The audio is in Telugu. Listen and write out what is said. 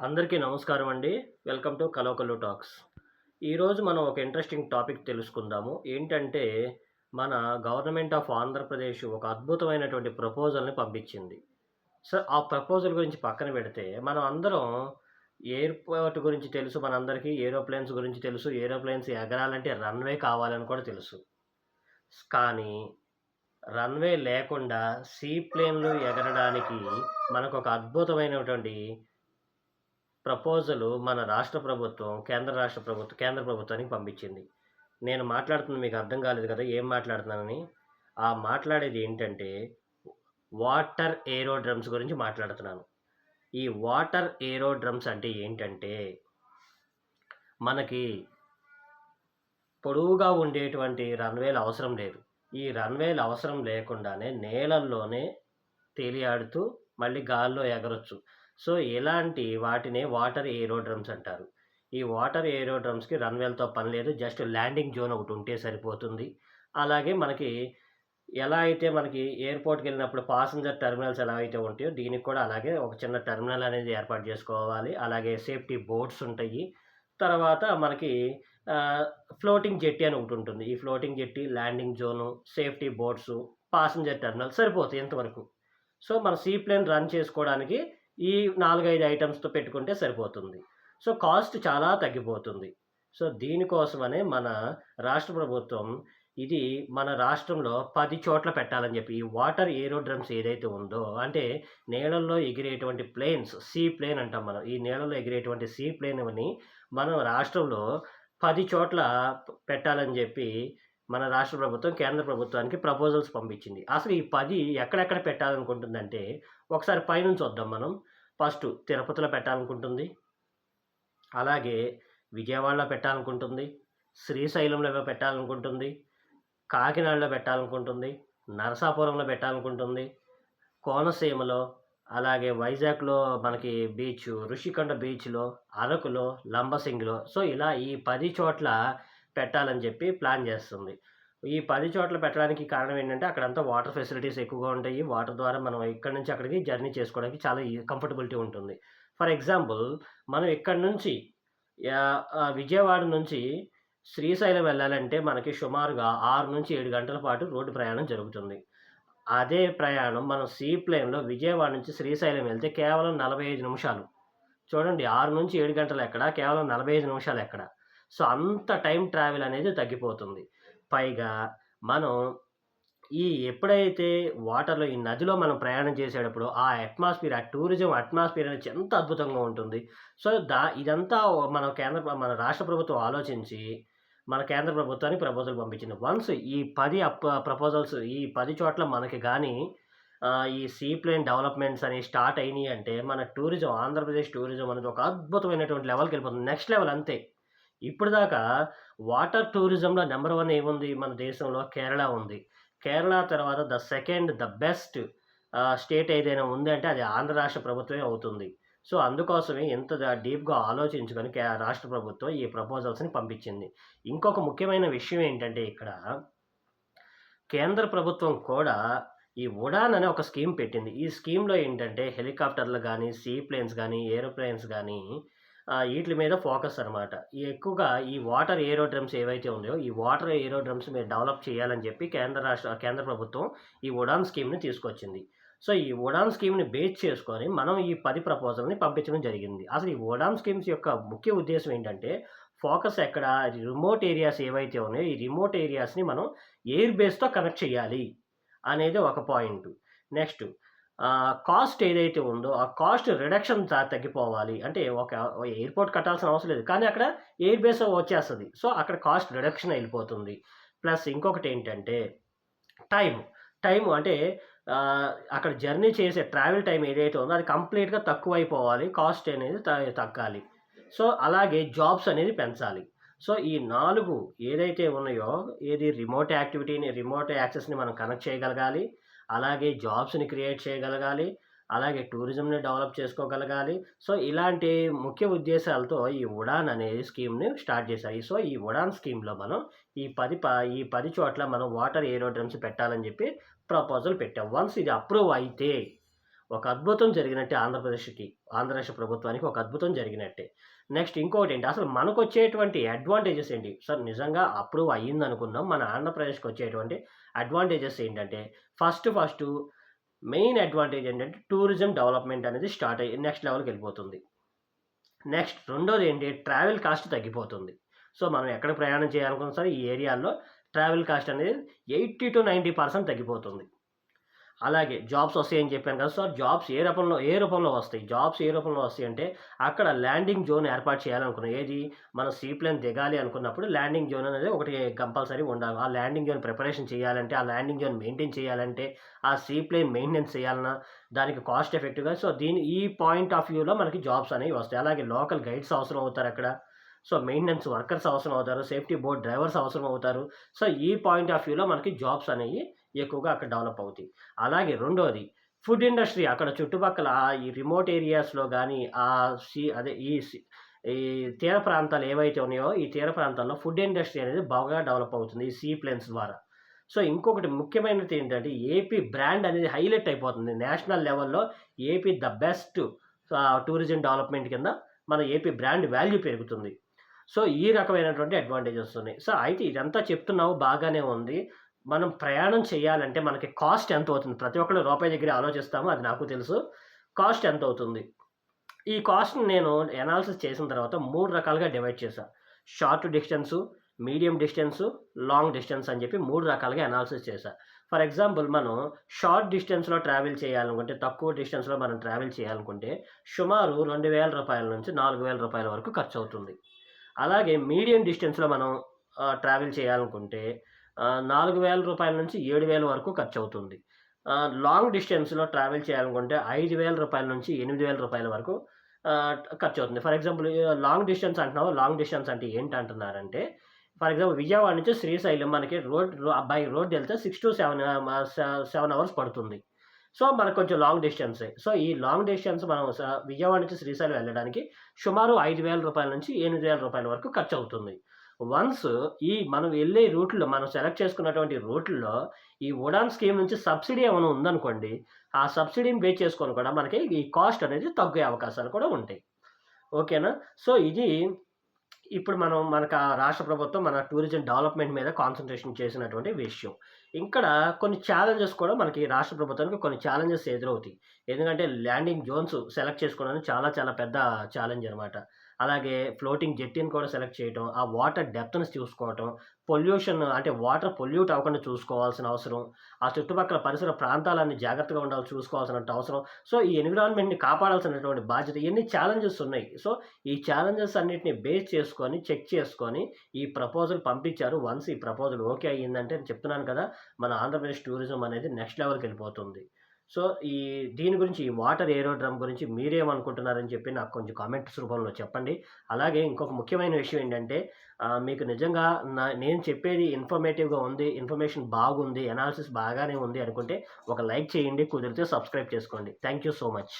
అందరికీ నమస్కారం అండి. వెల్కమ్ టు కలోకల్లు టాక్స్. ఈరోజు మనం ఒక ఇంట్రెస్టింగ్ టాపిక్ తెలుసుకుందాము. ఏంటంటే మన గవర్నమెంట్ ఆఫ్ ఆంధ్రప్రదేశ్ ఒక అద్భుతమైనటువంటి ప్రపోజల్ని పంపించింది. సో ఆ ప్రపోజల్ గురించి పక్కన పెడితే మనం అందరం ఎయిర్పోర్ట్ గురించి తెలుసు మనందరికీ ఏరోప్లేన్స్ గురించి తెలుసు ఏరోప్లేన్స్ ఎగరాలంటే రన్వే కావాలని కూడా తెలుసు. కానీ రన్వే లేకుండా సీ ప్లేన్లు ఎగరడానికి మనకు ఒక అద్భుతమైనటువంటి ప్రపోజల్ మన రాష్ట్ర ప్రభుత్వం కేంద్ర రాష్ట్ర ప్రభుత్వం కేంద్ర ప్రభుత్వానికి పంపించింది. నేను మాట్లాడుతున్న మీకు అర్థం కాలేదు కదా ఏం మాట్లాడుతున్నానని? ఆ మాట్లాడేది ఏంటంటే వాటర్ ఏరోడ్రమ్స్ గురించి మాట్లాడుతున్నాను. ఈ వాటర్ ఏరోడ్రమ్స్ అంటే ఏంటంటే మనకి పొడవుగా ఉండేటువంటి రన్వేలు అవసరం లేదు. ఈ రన్వేలు అవసరం లేకుండానే నేలల్లోనే తేలియాడుతూ మళ్ళీ గాల్లో ఎగరొచ్చు. సో ఇలాంటి వాటినే వాటర్ ఏరోడ్రమ్స్ అంటారు. ఈ వాటర్ ఏరోడ్రమ్స్కి రన్వేలతో పని లేదు. జస్ట్ ల్యాండింగ్ జోన్ ఒకటి ఉంటే సరిపోతుంది. అలాగే మనకి ఎలా అయితే మనకి ఎయిర్పోర్ట్కి వెళ్ళినప్పుడు పాసింజర్ టెర్మినల్స్ ఎలా అయితే ఉంటాయో దీనికి కూడా అలాగే ఒక చిన్న టెర్మినల్ అనేది ఏర్పాటు చేసుకోవాలి. అలాగే సేఫ్టీ బోట్స్ ఉంటాయి. తర్వాత మనకి ఫ్లోటింగ్ జెట్టి అని ఒకటి ఉంటుంది. ఈ floating jetty landing zone safety boats passenger terminal సరిపోతాయి ఇంతవరకు సో మన సీప్లేన్ రన్ చేసుకోవడానికి ఈ నాలుగైదు ఐటమ్స్తో పెట్టుకుంటే సరిపోతుంది. సో కాస్ట్ చాలా తగ్గిపోతుంది. సో దీనికోసమనే మన రాష్ట్ర ప్రభుత్వం ఇది మన రాష్ట్రంలో పది చోట్ల పెట్టాలని చెప్పి ఈ వాటర్ ఏరోడ్రమ్స్ ఏదైతే ఉందో అంటే నీళ్ళల్లో ఎగిరేటువంటి ప్లేన్స్ సీ ప్లేన్ అంటాం మనం ఈ నీళ్ళల్లో ఎగిరేటువంటి సీ ప్లేన్ అని మనం రాష్ట్రంలో పది చోట్ల పెట్టాలని చెప్పి మన రాష్ట్ర ప్రభుత్వం కేంద్ర ప్రభుత్వానికి ప్రపోజల్స్ పంపించింది. అసలు ఈ పది ఎక్కడెక్కడ పెట్టాలనుకుంటుందంటే ఒకసారి పైనుంచి వద్దాం మనం. ఫస్ట్ తిరుపతిలో పెట్టాలనుకుంటుంది. అలాగే విజయవాడలో పెట్టాలనుకుంటుంది. శ్రీశైలంలో పెట్టాలనుకుంటుంది. కాకినాడలో పెట్టాలనుకుంటుంది. నరసాపురంలో పెట్టాలనుకుంటుంది. కోనసీమలో అలాగే వైజాగ్లో మనకి బీచ్ ఋషికొండ బీచ్లో అరకులో లంబసింగిలో. సో ఇలా ఈ పది చోట్ల పెట్టాలని చెప్పి ప్లాన్ చేస్తుంది. ఈ పది చోట్ల పెట్టడానికి కారణం ఏంటంటే అక్కడంతా వాటర్ ఫెసిలిటీస్ ఎక్కువగా ఉంటాయి. వాటర్ ద్వారా మనం ఇక్కడ నుంచి అక్కడికి జర్నీ చేసుకోవడానికి చాలా కంఫర్టబిలిటీ ఉంటుంది. ఫర్ ఎగ్జాంపుల్ మనం ఇక్కడ నుంచి విజయవాడ నుంచి శ్రీశైలం వెళ్ళాలంటే మనకి సుమారుగా ఆరు నుంచి ఏడు గంటల పాటు రోడ్డు ప్రయాణం జరుగుతుంది. అదే ప్రయాణం మనం సీ ప్లేన్లో విజయవాడ నుంచి శ్రీశైలం వెళ్తే కేవలం నలభై ఐదు నిమిషాలు. చూడండి ఆరు నుంచి ఏడు గంటలు ఎక్కడ? కేవలం నలభై ఐదు నిమిషాలు ఎక్కడ? సో అంత టైం ట్రావెల్ అనేది తగ్గిపోతుంది. పైగా మనం ఈ ఎప్పుడైతే వాటర్లో ఈ నదిలో మనం ప్రయాణం చేసేటప్పుడు ఆ అట్మాస్ఫియర్ ఆ టూరిజం అట్మాస్ఫియర్ అనేది ఎంత అద్భుతంగా ఉంటుంది. సో దా ఇదంతా మన కేంద్ర మన రాష్ట్ర ప్రభుత్వం ఆలోచించి మన కేంద్ర ప్రభుత్వానికి ప్రపోజల్ పంపించింది. వన్స్ ఈ పది అప్ ప్రపోజల్స్ ఈ పది చోట్ల మనకి కానీ ఈ సీ ప్లేన్ డెవలప్మెంట్స్ అనేవి స్టార్ట్ అయినాయి అంటే మన టూరిజం ఆంధ్రప్రదేశ్ టూరిజం అనేది ఒక అద్భుతమైనటువంటి లెవెల్కి వెళ్ళిపోతుంది. నెక్స్ట్ లెవెల్ అంతే. ఇప్పుడు దాకా వాటర్ టూరిజంలో నెంబర్ వన్ ఏముంది మన దేశంలో? కేరళ ఉంది. కేరళ తర్వాత the second the best state ఏదైనా ఉందంటే అది ఆంధ్ర రాష్ట్ర ప్రభుత్వమే అవుతుంది. సో అందుకోసమే ఎంత డీప్గా ఆలోచించుకొని రాష్ట్ర ప్రభుత్వం ఈ ప్రపోజల్స్ని పంపించింది. ఇంకొక ముఖ్యమైన విషయం ఏంటంటే ఇక్కడ కేంద్ర ప్రభుత్వం కూడా ఈ ఉడాన్ అనే ఒక స్కీమ్ పెట్టింది. ఈ స్కీమ్లో ఏంటంటే హెలికాప్టర్లు కానీ సీ ప్లేన్స్ కానీ ఏరోప్లేన్స్ కానీ వీటి మీద ఫోకస్ అనమాట ఎక్కువగా ఈ వాటర్ ఏరోడ్రమ్స్ ఏవైతే ఉన్నాయో ఈ వాటర్ ఏరోడ్రమ్స్ మీరు డెవలప్ చేయాలని చెప్పి కేంద్ర రాష్ట్ర కేంద్ర ప్రభుత్వం ఈ ఉడాన్ స్కీమ్ని తీసుకొచ్చింది. సో ఈ ఉడాన్ స్కీమ్ని బేస్ చేసుకొని మనం ఈ పది ప్రపోజల్ని పంపించడం జరిగింది. అసలు ఈ ఉడాన్ స్కీమ్స్ యొక్క ముఖ్య ఉద్దేశం ఏంటంటే ఫోకస్ ఎక్కడ రిమోట్ ఏరియాస్ ఏవైతే ఉన్నాయో ఈ రిమోట్ ఏరియాస్ని మనం ఎయిర్ బేస్తో కనెక్ట్ చేయాలి అనేది ఒక పాయింట్. నెక్స్ట్ కాస్ట్ ఏదైతే ఉందో ఆ కాస్ట్ రిడక్షన్ తగ్గిపోవాలి. అంటే ఒక ఎయిర్పోర్ట్ కట్టాల్సిన అవసరం లేదు. కానీ అక్కడ ఎయిర్ బేస్ వచ్చేస్తుంది. సో అక్కడ కాస్ట్ రిడక్షన్ వెళ్ళిపోతుంది ప్లస్ ఇంకొకటి ఏంటంటే టైం టైం అంటే అక్కడ జర్నీ చేసే ట్రావెల్ టైం ఏదైతే ఉందో అది కంప్లీట్గా తక్కువ అయిపోవాలి కాస్ట్ అనేది తగ్గాలి. సో అలాగే జాబ్స్ అనేది పెంచాలి. సో ఈ నాలుగు ఏదైతే ఉన్నాయో ఏది రిమోట్ యాక్టివిటీని రిమోట్ యాక్సెస్ని మనం కనెక్ట్ చేయగలగాలి. అలాగే జాబ్స్ని క్రియేట్ చేయగలగాలి అలాగే టూరిజంని డెవలప్ చేసుకోగలగాలి సో ఇలాంటి ముఖ్య ఉద్దేశాలతో ఈ ఉడాన్ అనే స్కీమ్ని స్టార్ట్ చేశాయి సో ఈ ఉడాన్ స్కీమ్లో మనం ఈ పది ప ఈ పది చోట్ల మనం వాటర్ ఏరోడ్రమ్స్ పెట్టాలని చెప్పి ప్రపోజల్ పెట్టాం వన్స్ ఇది అప్రూవ్ అయితే ఒక అద్భుతం జరిగినట్టే ఆంధ్రప్రదేశ్‌కి. ఆంధ్రప్రదేశ్ ప్రభుత్వానికి ఒక అద్భుతం జరిగినట్టే. నెక్స్ట్ ఇంకోటి ఏంటి అసలు మనకు వచ్చేటువంటి అడ్వాంటేజెస్ ఏంటి? సార్ నిజంగా అప్రూవ్ అయ్యిందనుకుందాం. మన ఆంధ్రప్రదేశ్కి వచ్చేటువంటి అడ్వాంటేజెస్ ఏంటంటే ఫస్ట్ ఫస్ట్ మెయిన్ అడ్వాంటేజ్ ఏంటంటే టూరిజం డెవలప్‌మెంట్ అనేది స్టార్ట్ అయ్యి నెక్స్ట్ లెవెల్కి వెళ్ళిపోతుంది నెక్స్ట్ రెండోదేంటి ట్రావెల్ కాస్ట్ తగ్గిపోతుంది. సో, మనం ఎక్కడ ప్రయాణం చేయాలనుకున్నా సరే ఈ ఏరియాల్లో ట్రావెల్ కాస్ట్ అనేది 80-90% తగ్గిపోతుంది. అలాగే జాబ్స్ వస్తాయని చెప్పాను కదా! సో, జాబ్స్ ఏ రూపంలో ఏ రూపంలో వస్తాయి? జాబ్స్ ఏ రూపంలో వస్తాయంటే అక్కడ ల్యాండింగ్ జోన్ ఏర్పాటు చేయాలనుకున్నాం. ఏది? మనం సీప్లేన్ దిగాలి అనుకున్నప్పుడు ల్యాండింగ్ జోన్ అనేది ఒకటి కంపల్సరీ ఉండాలి. ఆ ల్యాండింగ్ జోన్ ప్రిపరేషన్ చేయాలంటే, ఆ ల్యాండింగ్ జోన్ మెయింటైన్ చేయాలంటే, ఆ సీప్లేన్ మెయింటెనెన్స్ చేయాలన్నా దానికి కాస్ట్ ఎఫెక్టివ్‌గా సో, దీని ఈ పాయింట్ ఆఫ్ వ్యూలో మనకి జాబ్స్ అనేవి వస్తాయి. అలాగే లోకల్ గైడ్స్ అవసరం అవుతారు అక్కడ సో, మెయింటెనెన్స్ వర్కర్స్ అవసరం అవుతారు. సేఫ్టీ బోర్డ్ డ్రైవర్స్ అవసరం అవుతారు. సో, ఈ పాయింట్ ఆఫ్ వ్యూలో మనకి జాబ్స్ అనేవి ఎక్కువగా అక్కడ డెవలప్ అవుతాయి. అలాగే రెండోది ఫుడ్ ఇండస్ట్రీ అక్కడ చుట్టుపక్కల ఈ రిమోట్ ఏరియాస్‌లో కానీ ఆ సీ అదే ఈ ఈ తీర ప్రాంతాలు ఏవైతే ఉన్నాయో ఈ తీర ప్రాంతాల్లో ఫుడ్ ఇండస్ట్రీ అనేది బాగా డెవలప్ అవుతుంది. ఈ సీ ప్లేన్స్ ద్వారా. సో, ఇంకొకటి ముఖ్యమైనది ఏంటంటే ఏపీ బ్రాండ్ అనేది హైలైట్ అయిపోతుంది. నేషనల్ లెవెల్‌లో AP the best tourism development కింద మన ఏపీ బ్రాండ్ వాల్యూ పెరుగుతుంది. సో, ఈ రకమైనటువంటి అడ్వాంటేజెస్ ఉన్నాయి. సో, అయితే ఇదంతా చెప్తున్నావు బాగానే ఉంది. మనం ప్రయాణం చేయాలంటే మనకి కాస్ట్ ఎంత అవుతుంది ప్రతి ఒక్కళ్ళు రూపాయి దగ్గర ఆలోచిస్తాము. అది నాకు తెలుసు. కాస్ట్ ఎంత అవుతుంది ఈ కాస్ట్‌ని నేను ఎనాలిసిస్ చేసిన తర్వాత మూడు రకాలుగా డివైడ్ చేశాను short distance, medium distance, long distance అని చెప్పి మూడు రకాలుగా అనాలిసిస్ చేశా. ఫర్ ఎగ్జాంపుల్ మనం షార్ట్ డిస్టెన్స్‌లో ట్రావెల్ చేయాలనుకుంటే తక్కువ డిస్టెన్స్‌లో మనం ట్రావెల్ చేయాలనుకుంటే సుమారు రెండు వేల రూపాయల నుంచి నాలుగు వేల రూపాయల వరకు ఖర్చు అవుతుంది అలాగే మీడియం డిస్టెన్స్‌లో మనం ట్రావెల్ చేయాలనుకుంటే నాలుగు వేల రూపాయల నుంచి ఏడు వేల వరకు ఖర్చు అవుతుంది లాంగ్ డిస్టెన్స్‌లో ట్రావెల్ చేయాలనుకుంటే ఐదు వేల రూపాయల నుంచి ఎనిమిది వేల రూపాయల వరకు ఖర్చు అవుతుంది ఫర్ ఎగ్జాంపుల్ లాంగ్ డిస్టెన్స్ అంటున్నావు. లాంగ్ డిస్టెన్స్ అంటే ఏంటంటున్నారంటే ఫర్ ఎగ్జాంపుల్ విజయవాడ నుంచి శ్రీశైలం మనకి రోడ్ బై రోడ్ వెళ్తే six to seven seven hours పడుతుంది. సో, మనకు కొంచెం లాంగ్ డిస్టెన్స్ సో, ఈ లాంగ్ డిస్టెన్స్ మనం విజయవాడ నుంచి శ్రీశైలం వెళ్ళడానికి సుమారు ఐదు వేల రూపాయల నుంచి ఎనిమిది వేల రూపాయల వరకు ఖర్చు అవుతుంది వన్స్ ఈ మనం వెళ్ళే రూట్‌లో మనం సెలెక్ట్ చేసుకున్నటువంటి రూట్లో ఈ ఉడాన్ స్కీమ్ నుంచి సబ్సిడీ ఏమైనా ఉందనుకోండి. ఆ సబ్సిడీని బే చేసుకొని కూడా మనకి ఈ కాస్ట్ అనేది తగ్గే అవకాశాలు కూడా ఉంటాయి. ఓకేనా? సో, ఇది ఇప్పుడు మనం మనకు ఆ రాష్ట్ర ప్రభుత్వం మన టూరిజం డెవలప్‌మెంట్ మీద కాన్సన్ట్రేషన్ చేసినటువంటి విషయం. ఇక్కడ కొన్ని ఛాలెంజెస్ కూడా మనకి రాష్ట్ర ప్రభుత్వానికి కొన్ని ఛాలెంజెస్ ఎదురవుతాయి. ఎందుకంటే ల్యాండింగ్ జోన్స్ సెలెక్ట్ చేసుకోవడానికి చాలా చాలా పెద్ద ఛాలెంజ్ అనమాట. అలాగే ఫ్లోటింగ్ జెట్టీని కూడా సెలెక్ట్ చేయటం, ఆ వాటర్ డెప్త్‌ని చూసుకోవటం, పొల్యూషన్ అంటే వాటర్ పొల్యూట్ అవ్వకుండా చూసుకోవాల్సిన అవసరం, ఆ చుట్టుపక్కల పరిసర ప్రాంతాలన్నీ జాగ్రత్తగా ఉండాలి చూసుకోవాల్సిన అవసరం. సో, ఈ ఎన్విరాన్మెంట్‌ని కాపాడాల్సినటువంటి బాధ్యత ఎన్ని ఛాలెంజెస్ ఉన్నాయి. సో, ఈ ఛాలెంజెస్ అన్నిటిని బేస్ చేసుకొని చెక్ చేసుకొని ఈ ప్రపోజల్ పంపించారు. వన్స్ ఈ ప్రపోజల్ ఓకే అయ్యిందంటే నేను చెప్తున్నాను కదా! మన ఆంధ్రప్రదేశ్ టూరిజం అనేది నెక్స్ట్ లెవెల్కి వెళ్ళిపోతుంది సో, ఈ దీని గురించి ఈ వాటర్ ఏరోడ్రమ్ గురించి మీరేమనుకుంటున్నారని చెప్పి నాకు కొంచెం కామెంట్స్ రూపంలో చెప్పండి. అలాగే ఇంకొక ముఖ్యమైన విషయం ఏంటంటే మీకు నిజంగా నా నేను చెప్పేది ఇన్ఫర్మేటివ్‌గా ఉంది. ఇన్ఫర్మేషన్ బాగుంది. అనాలిసిస్ బాగానే ఉంది అనుకుంటే ఒక లైక్ చేయండి. కుదిరితే సబ్స్క్రైబ్ చేసుకోండి. Thank you so much.